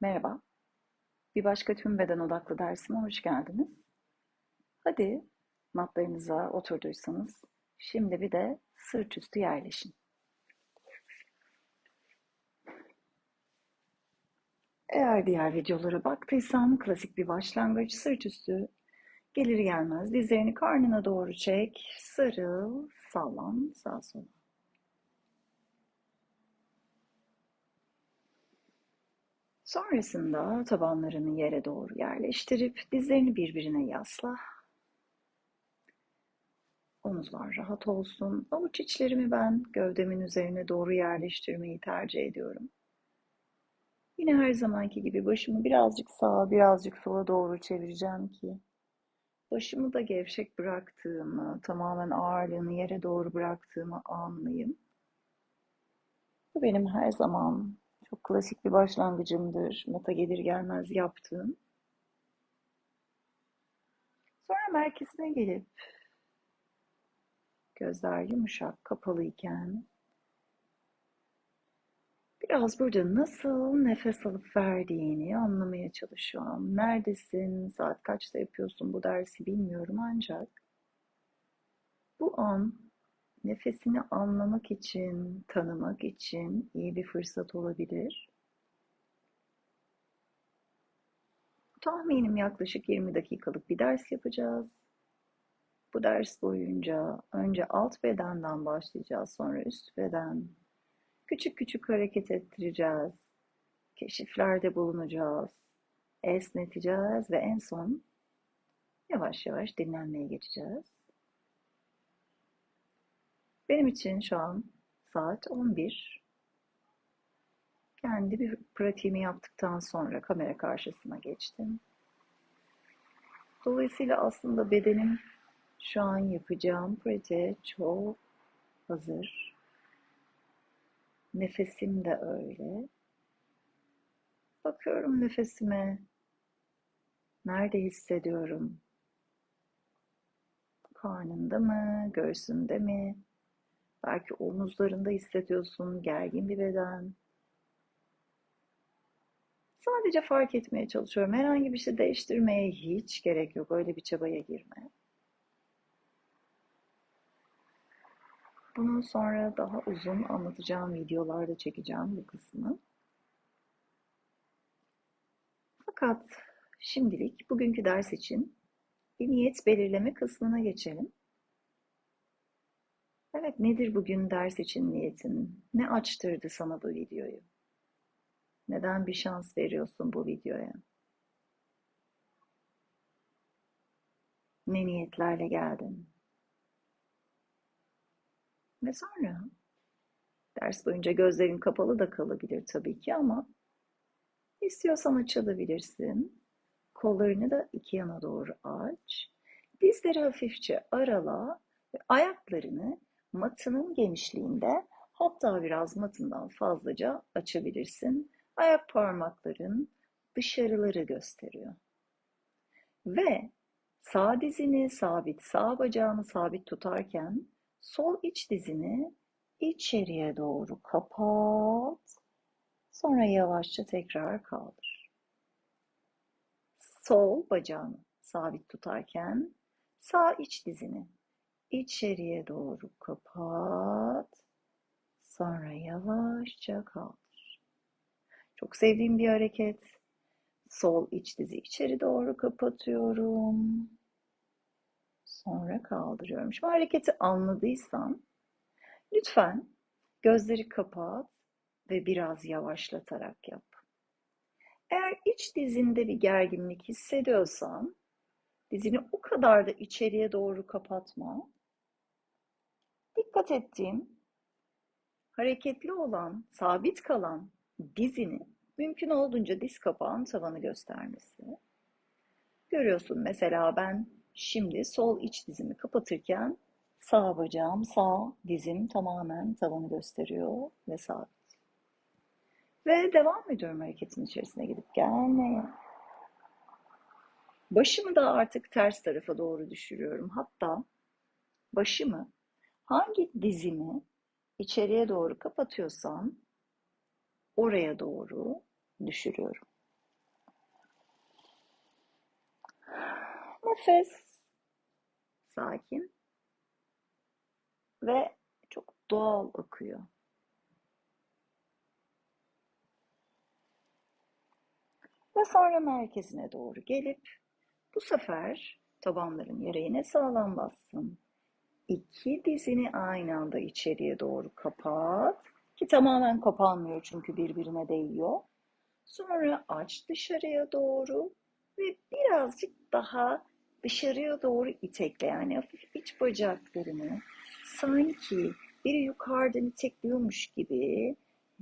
Merhaba, bir başka tüm beden odaklı dersime hoş geldiniz. Hadi matlarınıza oturduysanız şimdi bir de sırt üstü yerleşin. Eğer diğer videolara baktıysan klasik bir başlangıç sırt üstü gelir gelmez dizlerini karnına doğru çek, sarıl, sallan sağa sola. Sonrasında tabanlarını yere doğru yerleştirip dizlerini birbirine yasla. Omuzlar rahat olsun. Avuç içlerimi ben gövdemin üzerine doğru yerleştirmeyi tercih ediyorum. Yine her zamanki gibi başımı birazcık sağa, birazcık sola doğru çevireceğim ki başımı da gevşek bıraktığımı, tamamen ağırlığını yere doğru bıraktığımı anlayayım. Bu benim her zaman çok klasik bir başlangıcımdır. Mata gelir gelmez yaptığım. Sonra merkezine gelip gözler yumuşak kapalıyken biraz burada nasıl nefes alıp verdiğini anlamaya çalışıyorum. Neredesin? Saat kaçta yapıyorsun bu dersi bilmiyorum ancak bu an nefesini anlamak için, tanımak için iyi bir fırsat olabilir. Tahminim yaklaşık 20 dakikalık bir ders yapacağız. Bu ders boyunca önce alt bedenden başlayacağız, sonra üst beden. Küçük küçük hareket ettireceğiz. Keşiflerde bulunacağız. Esneteceğiz ve en son yavaş yavaş dinlenmeye geçeceğiz. Benim için şu an saat 11. Kendi bir pratiğimi yaptıktan sonra kamera karşısına geçtim. Dolayısıyla aslında bedenim şu an yapacağım pratiğe çok hazır. Nefesim de öyle. Bakıyorum nefesime. Nerede hissediyorum? Karnında mı, göğsünde mi? Belki omuzlarında hissediyorsun, gergin bir beden. Sadece fark etmeye çalışıyorum. Herhangi bir şey değiştirmeye hiç gerek yok. Öyle bir çabaya girme. Bunun sonra daha uzun anlatacağım videolarda çekeceğim bu kısmı. Fakat şimdilik bugünkü ders için bir niyet belirleme kısmına geçelim. Evet, nedir bugün ders için niyetin? Ne açtırdı sana bu videoyu? Neden bir şans veriyorsun bu videoya? Ne niyetlerle geldin? Ve sonra ders boyunca gözlerin kapalı da kalabilir tabii ki ama istiyorsan açabilirsin. Kollarını da iki yana doğru aç. Dizleri hafifçe arala ve ayaklarını matının genişliğinde hatta biraz matından fazlaca açabilirsin. Ayak parmakların dışarıları gösteriyor. Ve sağ dizini sabit, sağ bacağını sabit tutarken sol iç dizini içeriye doğru kapat. Sonra yavaşça tekrar kaldır. Sol bacağını sabit tutarken sağ iç dizini içeriye doğru kapat. Sonra yavaşça kaldır. Çok sevdiğim bir hareket. Sol iç dizi içeri doğru kapatıyorum. Sonra kaldırıyorum. Şu hareketi anladıysan lütfen gözleri kapat ve biraz yavaşlatarak yap. Eğer iç dizinde bir gerginlik hissediyorsan dizini o kadar da içeriye doğru kapatma. Dikkat ettiğim hareketli olan, sabit kalan dizini mümkün olduğunca diz kapağın tavanı göstermesi. Görüyorsun mesela ben şimdi sol iç dizimi kapatırken sağ bacağım, sağ dizim tamamen tavanı gösteriyor ve sabit. Ve devam ediyorum hareketin içerisine gidip gelmeye. Başımı da artık ters tarafa doğru düşürüyorum. Hatta başımı hangi dizimi içeriye doğru kapatıyorsam oraya doğru düşürüyorum. Nefes sakin ve çok doğal akıyor. Ve sonra merkezine doğru gelip bu sefer tabanların yere yine sağlam bassın. İki dizini aynı anda içeriye doğru kapat. Ki tamamen kapanmıyor çünkü birbirine değiyor. Sonra aç dışarıya doğru ve birazcık daha dışarıya doğru itekle. Yani hafif iç bacaklarını sanki biri yukarıdan itekliyormuş gibi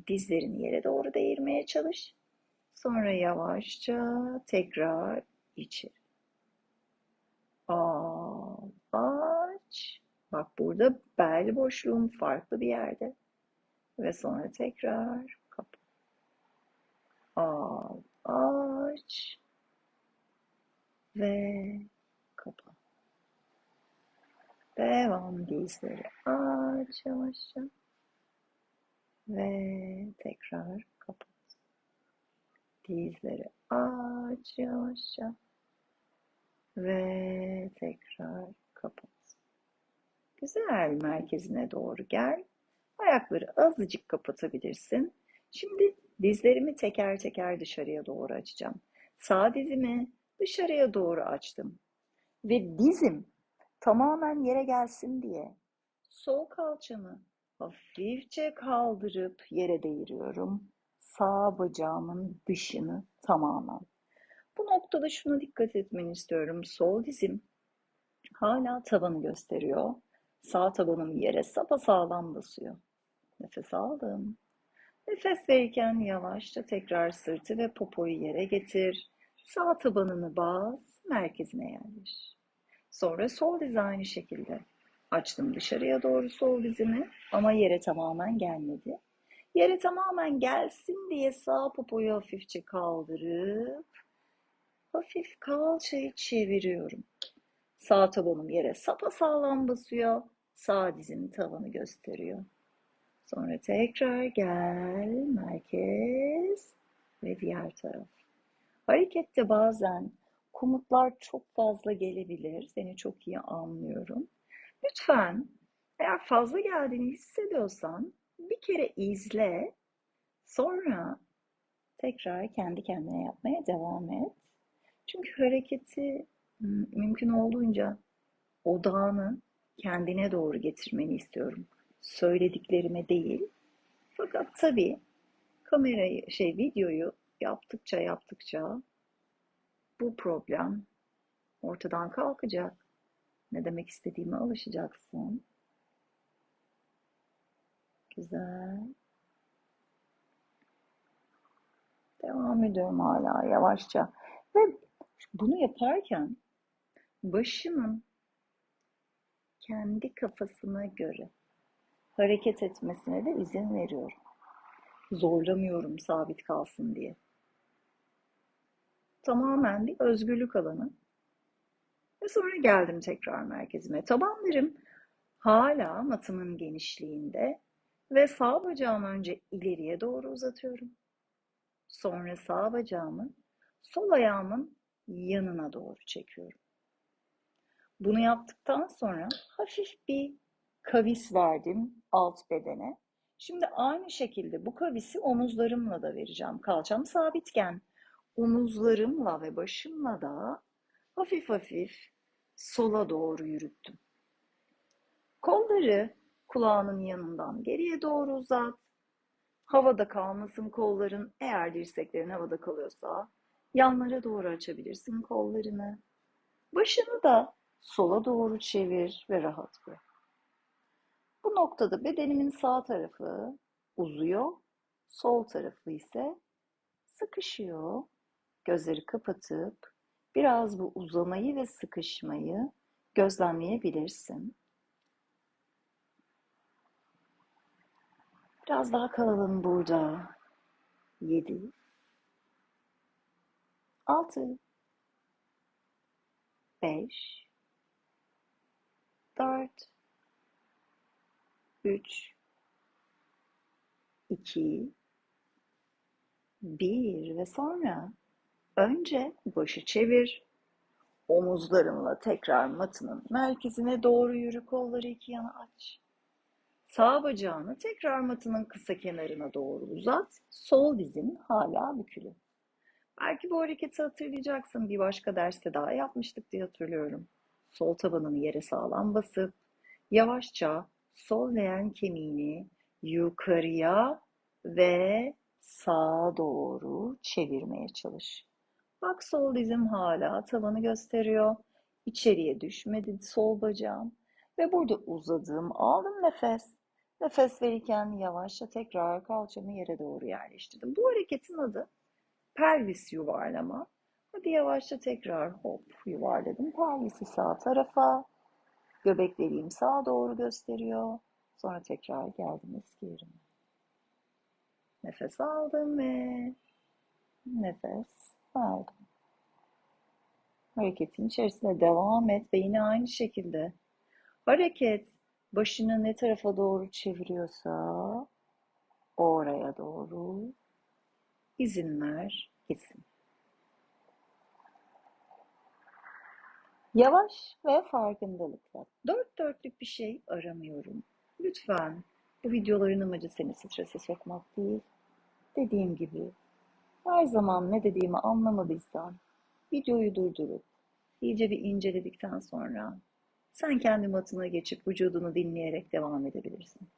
dizlerini yere doğru değirmeye çalış. Sonra yavaşça tekrar içeri. Al, aç. Bak burada bel boşluğum farklı bir yerde. Ve sonra tekrar kapat. Al, aç. Ve kapat. Devam dizleri aç yavaşça. Ve tekrar kapat. Dizleri aç yavaşça. Ve tekrar kapat. Güzel merkezine doğru gel. Ayakları azıcık kapatabilirsin. Şimdi dizlerimi teker teker dışarıya doğru açacağım. Sağ dizimi dışarıya doğru açtım. Ve dizim tamamen yere gelsin diye sol kalçamı hafifçe kaldırıp yere değiriyorum. Sağ bacağımın dışını tamamen. Bu noktada şuna dikkat etmeni istiyorum. Sol dizim hala tavanı gösteriyor. Sağ tabanım yere sapasağlam basıyor. Nefes aldım. Nefes verirken yavaşça tekrar sırtı ve popoyu yere getir. Sağ tabanını bas, merkezine yerleş. Sonra sol diz aynı şekilde. Açtım dışarıya doğru sol dizimi ama yere tamamen gelmedi. Yere tamamen gelsin diye sağ popoyu hafifçe kaldırıp hafif kalçayı çeviriyorum. Sağ tabanım yere sapasağlam basıyor. Sağ dizim tavanı gösteriyor. Sonra tekrar gel merkez ve diğer taraf. Harekette bazen komutlar çok fazla gelebilir. Seni çok iyi anlıyorum. Lütfen eğer fazla geldiğini hissediyorsan bir kere izle. Sonra tekrar kendi kendine yapmaya devam et. Çünkü hareketi mümkün olduğunca odağını kendine doğru getirmeni istiyorum. Söylediklerime değil. Fakat tabii kamerayı, şey videoyu yaptıkça yaptıkça bu problem ortadan kalkacak. Ne demek istediğime alışacaksın. Güzel. Devam ediyorum hala yavaşça. Ve bunu yaparken başımın kendi kafasına göre hareket etmesine de izin veriyorum. Zorlamıyorum sabit kalsın diye. Tamamen bir özgürlük alanı. Ve sonra geldim tekrar merkezime. Tabanlarım hala matımın genişliğinde ve sağ bacağımı önce ileriye doğru uzatıyorum. Sonra sağ bacağımı sol ayağımın yanına doğru çekiyorum. Bunu yaptıktan sonra hafif bir kavis verdim alt bedene. Şimdi aynı şekilde bu kavisi omuzlarımla da vereceğim. Kalçam sabitken omuzlarımla ve başımla da hafif hafif sola doğru yürüttüm. Kolları kulağının yanından geriye doğru uzat. Havada kalmasın kolların. Eğer dirseklerin havada kalıyorsa yanlara doğru açabilirsin kollarını. Başını da sola doğru çevir ve rahat bırak. Bu noktada bedenimin sağ tarafı uzuyor, sol tarafı ise sıkışıyor. Gözleri kapatıp biraz bu uzamayı ve sıkışmayı gözlemleyebilirsin. Biraz daha kalalım burada. Yedi. Altı. Beş. Dört. Üç. İki. Bir ve sonra önce başı çevir. Omuzlarınla tekrar matının merkezine doğru yürü. Kolları iki yana aç. Sağ bacağını tekrar matının kısa kenarına doğru uzat. Sol dizin hala bükülü. Belki bu hareketi hatırlayacaksın. Bir başka derste daha yapmıştık diye hatırlıyorum. Sol tabanını yere sağlam basıp yavaşça sol leğen kemiğini yukarıya ve sağa doğru çevirmeye çalış. Bak sol dizim hala tavanı gösteriyor. İçeriye düşmedi sol bacağım. Ve burada uzadım, aldım nefes. Nefes verirken yavaşça tekrar kalçamı yere doğru yerleştirdim. Bu hareketin adı pelvis yuvarlama. Hadi yavaşça tekrar hop yuvarladım. Pelvisi sağ tarafa. Göbek deliğim sağa doğru gösteriyor. Sonra tekrar geldim eski yerime. Nefes aldım ve nefes aldım. Hareketin içerisinde devam et ve yine aynı şekilde hareket başını ne tarafa doğru çeviriyorsa oraya doğru izin ver gitsin. Yavaş ve farkındalıkla. Dört dörtlük bir şey aramıyorum. Lütfen bu videoların amacı seni strese sokmak değil. Dediğim gibi her zaman ne dediğimi anlamadıysan videoyu durdurup iyice bir inceledikten sonra sen kendi matına geçip vücudunu dinleyerek devam edebilirsin.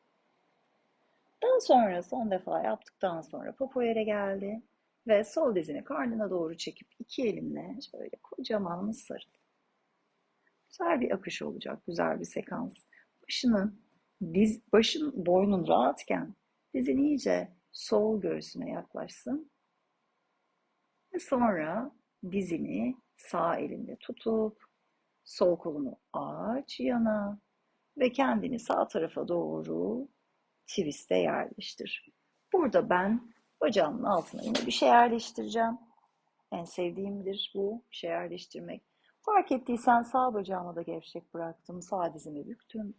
Daha sonra son defa yaptıktan sonra popo yere geldi ve sol dizini karnına doğru çekip iki elinle şöyle kocaman sarıl. Güzel bir akış olacak, güzel bir sekans. Başını, diz, başın, boynun rahatken dizin iyice sol göğsüne yaklaşsın. Ve sonra dizini sağ elinde tutup sol kolunu aç yana ve kendini sağ tarafa doğru twist'e yerleştir. Burada ben bacağımın altına yine bir şey yerleştireceğim. En sevdiğimdir bu, şey yerleştirmek. Fark ettiysen sağ bacağımı da gevşek bıraktım, sağ dizimi büktüm.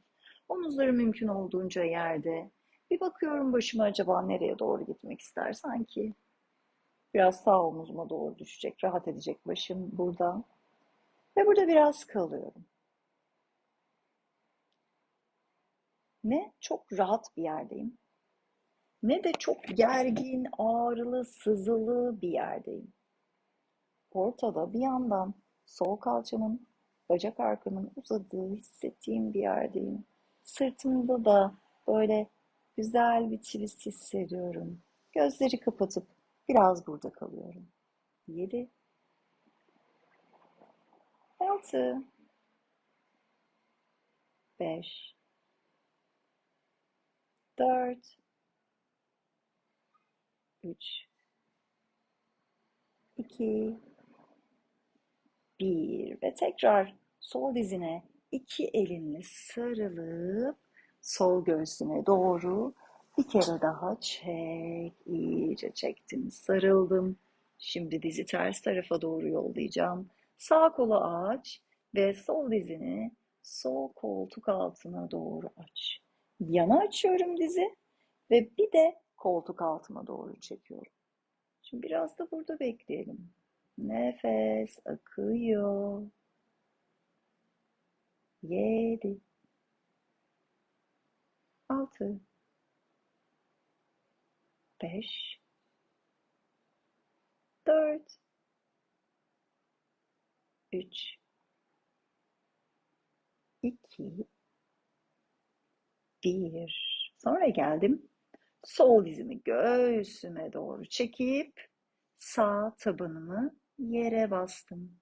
Omuzları mümkün olduğunca yerde. Bir bakıyorum başıma acaba nereye doğru gitmek ister sanki. Biraz sağ omuzuma doğru düşecek, rahat edecek başım burada. Ve burada biraz kalıyorum. Ne çok rahat bir yerdeyim, ne de çok gergin, ağrılı, sızılı bir yerdeyim. Ortada bir yandan sol kalçamın, bacak arkamın uzadığı hissettiğim bir yerdeyim. Sırtımda da böyle güzel bir twist hissediyorum. Gözleri kapatıp biraz burada kalıyorum. Yedi, altı, beş, dört, üç, iki, bir ve tekrar sol dizine iki elinle sarılıp sol göğsüne doğru bir kere daha çek. iyice çektim, sarıldım. Şimdi dizi ters tarafa doğru yollayacağım. Sağ kolu aç ve sol dizini sol koltuk altına doğru aç. Yana açıyorum dizi ve bir de koltuk altıma doğru çekiyorum. Şimdi biraz da burada bekleyelim. Nefes akıyor. Yedi. Altı. Beş. Dört. Üç. İki. Bir. Sonra geldim. Sol dizimi göğsüme doğru çekip sağ tabanımı yere bastım.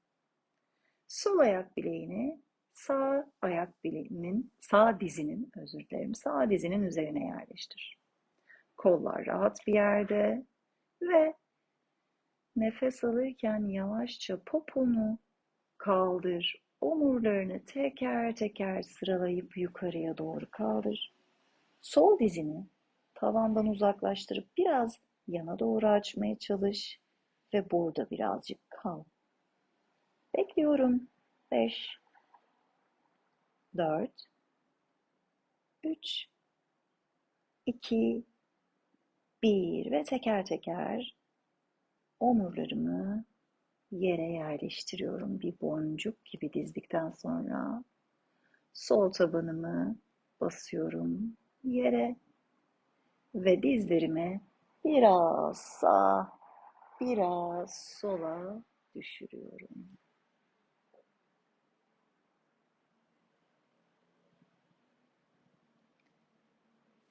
Sol ayak bileğini sağ ayak bileğinin, sağ dizinin, özür dilerim, sağ dizinin üzerine yerleştir. Kollar rahat bir yerde ve nefes alırken yavaşça poponu kaldır. Omurlarını teker teker sıralayıp yukarıya doğru kaldır. Sol dizini tavandan uzaklaştırıp biraz yana doğru açmaya çalış ve burada birazcık kal. Bekliyorum. 5 4 3 2 1 ve teker teker omurlarımı yere yerleştiriyorum. Bir boncuk gibi dizdikten sonra sol tabanımı basıyorum yere ve dizlerimi biraz sağ, biraz sola düşürüyorum.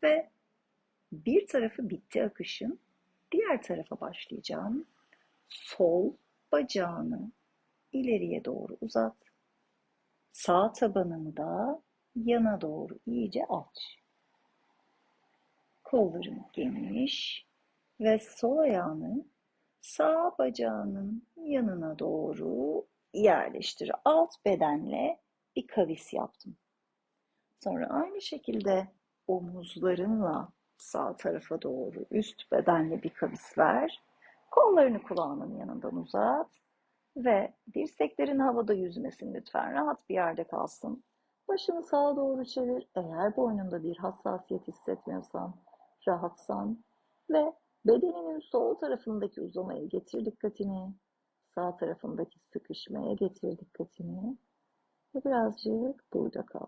Ve bir tarafı bitti akışın, diğer tarafa başlayacağım. Sol bacağını ileriye doğru uzat. Sağ tabanımı da yana doğru iyice aç. Kolların geniş ve sol ayağını sağ bacağının yanına doğru yerleştir. Alt bedenle bir kavis yaptım. Sonra aynı şekilde omuzlarınla sağ tarafa doğru üst bedenle bir kavis ver. Kollarını kulağının yanından uzat ve dirseklerin havada yüzmesin lütfen. Rahat bir yerde kalsın. Başını sağa doğru çevir. Eğer boynunda bir hassasiyet hissetmiyorsan, rahatsan ve bedeninin sol tarafındaki uzamaya getir dikkatini. Sağ tarafındaki sıkışmaya getir dikkatini. Ve birazcık burada kal.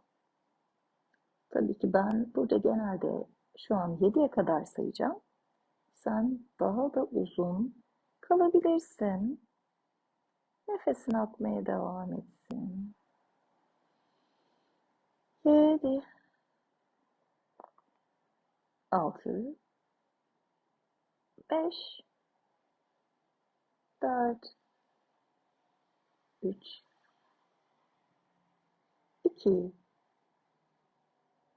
Tabii ki ben burada genelde şu an 7'ye kadar sayacağım. Sen daha da uzun kalabilirsin. Nefesini atmaya devam etsin. 7 6 5 4 3 2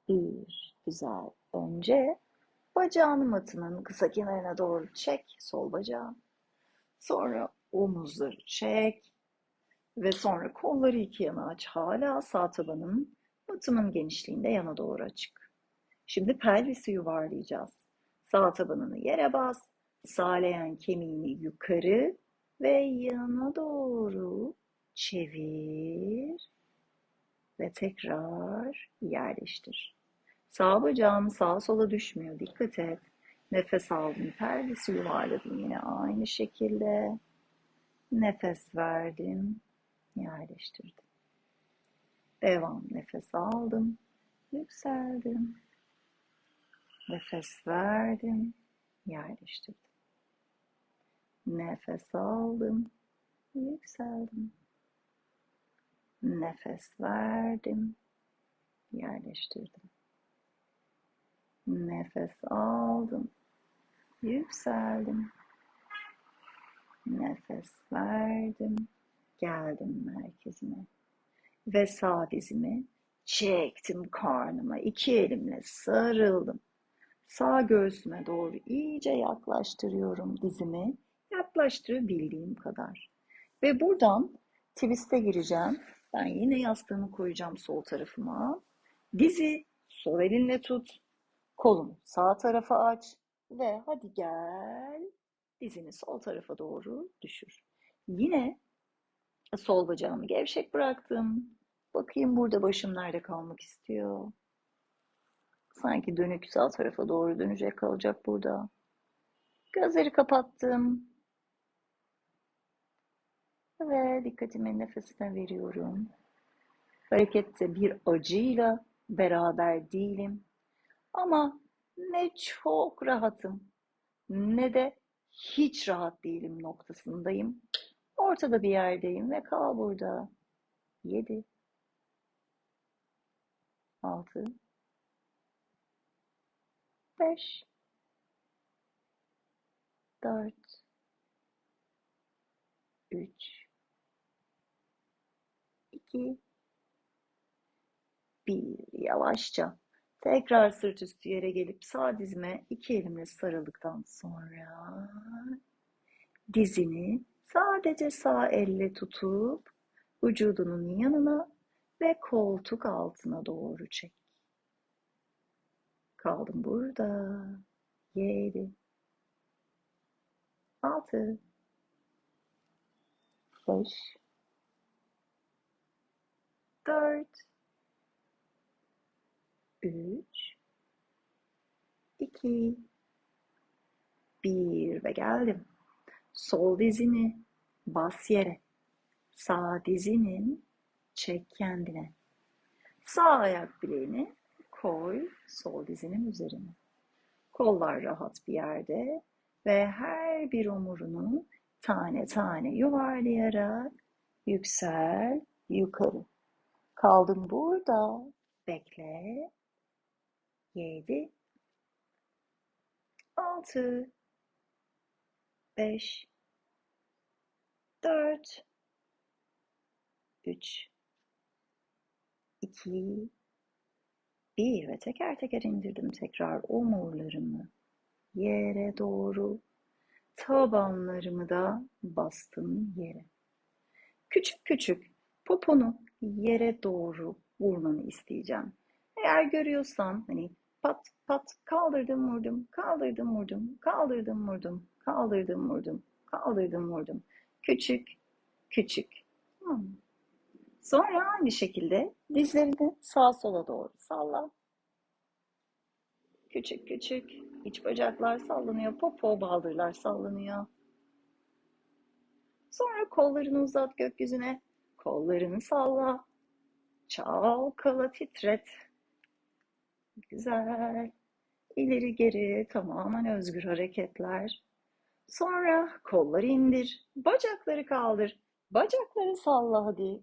1 Güzel. Önce bacağını matının kısa kenarına doğru çek. Sol bacağın. Sonra omuzları çek. Ve sonra kolları iki yana aç. Hala sağ tabanın matımın genişliğinde yana doğru açık. Şimdi pelvisi yuvarlayacağız. Sağ tabanını yere bas. Sağlayan kemiğini yukarı ve yana doğru çevir ve tekrar yerleştir. Sağ bacağım sağa sola düşmüyor. Dikkat et. Nefes aldım. Pelvisi yuvarladım yine aynı şekilde. Nefes verdim. Yerleştirdim. Devam. Nefes aldım. Yükseldim. Nefes verdim. Yerleştirdim. Nefes aldım. Yükseldim. Nefes verdim. Yerleştirdim. Nefes aldım. Yükseldim. Nefes verdim. Geldim merkezime. Ve sağ dizimi çektim karnıma. iki elimle sarıldım. Sağ göğsüme doğru iyice yaklaştırıyorum dizimi. Yaklaştırabildiğim kadar. Ve buradan twist'e gireceğim. Ben yine yastığımı koyacağım sol tarafıma. Dizi sol elinle tut. Kolunu sağ tarafa aç ve hadi gel dizini sol tarafa doğru düşür. Yine sol bacağımı gevşek bıraktım. Bakayım burada başım nerede kalmak istiyor. Sanki dönük sağ tarafa doğru dönecek kalacak burada. Gözleri kapattım. Ve dikkatimi nefesine veriyorum. Harekette bir acıyla beraber değilim. Ama ne çok rahatım ne de hiç rahat değilim noktasındayım. Ortada bir yerdeyim ve kal burada. 7 6 5 4 3 2 1 Yavaşça Tekrar sırt üstü yere gelip sağ dizime iki elimle sarıldıktan sonra dizini sadece sağ elle tutup vücudunun yanına ve koltuk altına doğru çek. Kaldım burada. Yedi. Altı. Beş. Dört. 3 2 1 ve geldim. Sol dizini Bas yere. Sağ dizinin çek kendine. Sağ ayak bileğini koy sol dizinin üzerine. Kollar rahat bir yerde ve her bir omurunu tane tane yuvarlayarak yüksel yukarı. Kaldım burada. Bekle. Yedi. Altı. Beş. Dört. Üç. iki, bir ve teker teker indirdim tekrar omurlarımı yere doğru. Tabanlarımı da bastım yere. Küçük küçük poponu yere doğru vurmanı isteyeceğim. Eğer görüyorsan hani pat pat kaldırdım vurdum, kaldırdım vurdum, kaldırdım vurdum, kaldırdım vurdum, kaldırdım vurdum. Küçük küçük. Tamam Sonra aynı şekilde dizlerini sağa sola doğru salla. Küçük küçük iç bacaklar sallanıyor, popo baldırlar sallanıyor. Sonra kollarını uzat gökyüzüne, kollarını salla. Çalkala titret. Güzel. İleri geri tamamen özgür hareketler. Sonra kolları indir, bacakları kaldır. Bacakları salla hadi.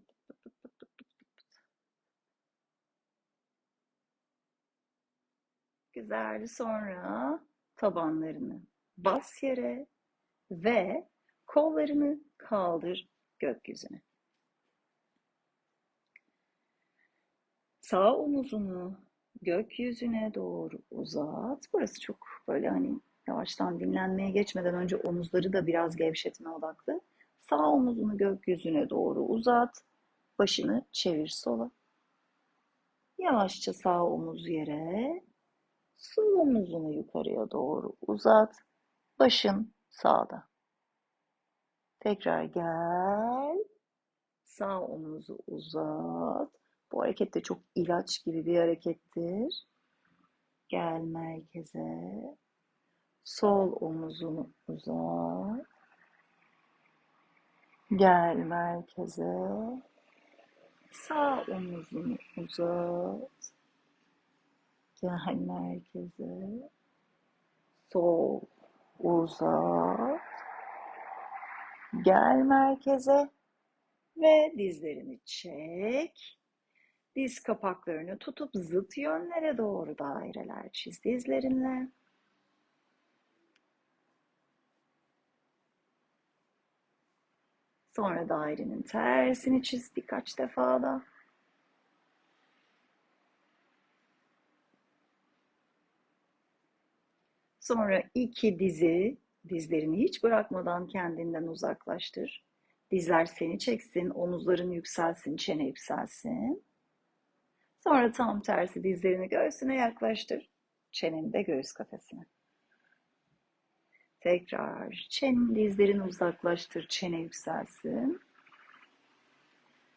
Güzel. Sonra tabanlarını bas yere ve kollarını kaldır gökyüzüne. Sağ omuzunu gökyüzüne doğru uzat. Burası çok böyle hani yavaştan dinlenmeye geçmeden önce omuzları da biraz gevşetme odaklı. Sağ omuzunu gökyüzüne doğru uzat. Başını çevir sola. Yavaşça sağ omuz yere. Sol omuzunu yukarıya doğru uzat. Başın sağda. Tekrar gel. Sağ omuzu uzat. Bu hareket de çok ilaç gibi bir harekettir. Gel merkeze. Sol omuzunu uzat. Gel merkeze. Sağ omuzunu uzat. Gel merkeze. Sol uzat. Gel merkeze ve dizlerini çek. Diz kapaklarını tutup zıt yönlere doğru daireler çiz dizlerinle. Sonra dairenin tersini çiz birkaç defa da. Sonra iki dizi, dizlerini hiç bırakmadan kendinden uzaklaştır. Dizler seni çeksin, omuzların yükselsin, çene yükselsin. Sonra tam tersi dizlerini göğsüne yaklaştır. Çeneni de göğüs kafesine. Tekrar çen, dizlerini uzaklaştır, çene yükselsin.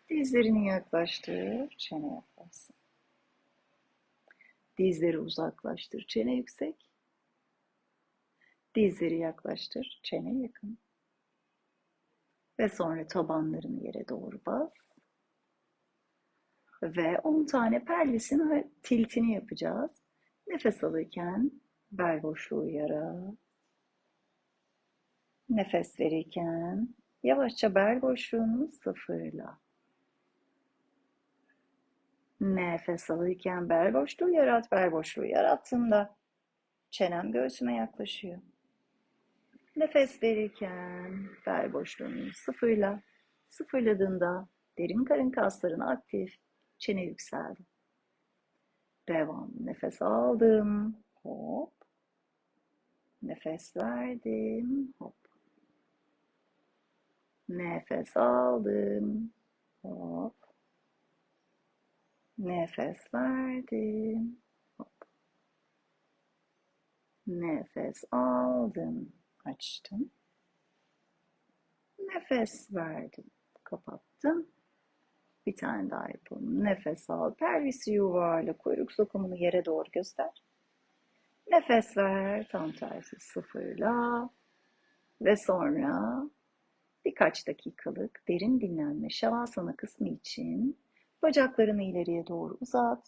Dizlerini yaklaştır, çene yaklaşsın. Dizleri uzaklaştır, çene yüksek. Dizleri yaklaştır, çene yakın. Ve sonra tabanlarını yere doğru bas. Ve 10 tane pelvisin tiltini yapacağız. Nefes alırken bel boşluğu yarat. Nefes verirken yavaşça bel boşluğunu sıfırla. Nefes alırken bel boşluğu yarat, bel boşluğu yarattığında çenem göğsüme yaklaşıyor. Nefes verirken bel boşluğunu sıfırla. Sıfırladığında derin karın kaslarını aktif, çene yükseldi. Devam. Nefes aldım. Hop. Nefes verdim. Hop. Nefes aldım. Hop. Nefes verdim. Hop. Nefes aldım. Açtım. Nefes verdim. Kapattım. Bir tane daha yapalım. Nefes al. Pelvisi yuvarla. Kuyruk sokumunu yere doğru göster. Nefes ver. Tam tersi sıfırla. Ve sonra birkaç dakikalık derin dinlenme şavasana kısmı için bacaklarını ileriye doğru uzat.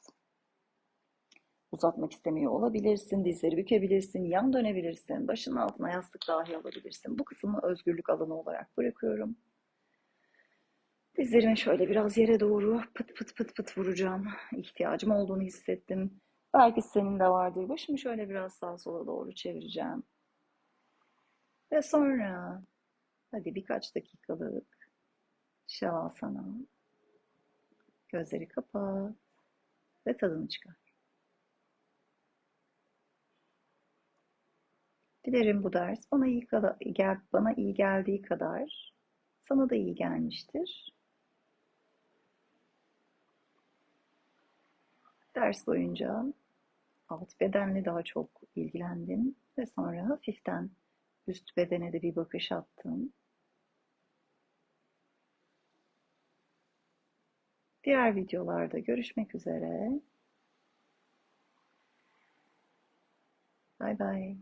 Uzatmak istemiyor olabilirsin, dizleri bükebilirsin, yan dönebilirsin, başının altına yastık dahi alabilirsin. Bu kısmı özgürlük alanı olarak bırakıyorum. Dizlerimi şöyle biraz yere doğru pıt pıt pıt pıt vuracağım. İhtiyacım olduğunu hissettim. Belki senin de vardır. Başımı şöyle biraz sağa sola doğru çevireceğim. Ve sonra hadi birkaç dakikalık şavasana. Gözleri kapat ve tadını çıkar. Dilerim bu ders bana iyi, bana iyi geldiği kadar sana da iyi gelmiştir. Ders boyunca alt bedenle daha çok ilgilendim ve sonra hafiften üst bedene de bir bakış attım. Diğer videolarda görüşmek üzere. Bay bay.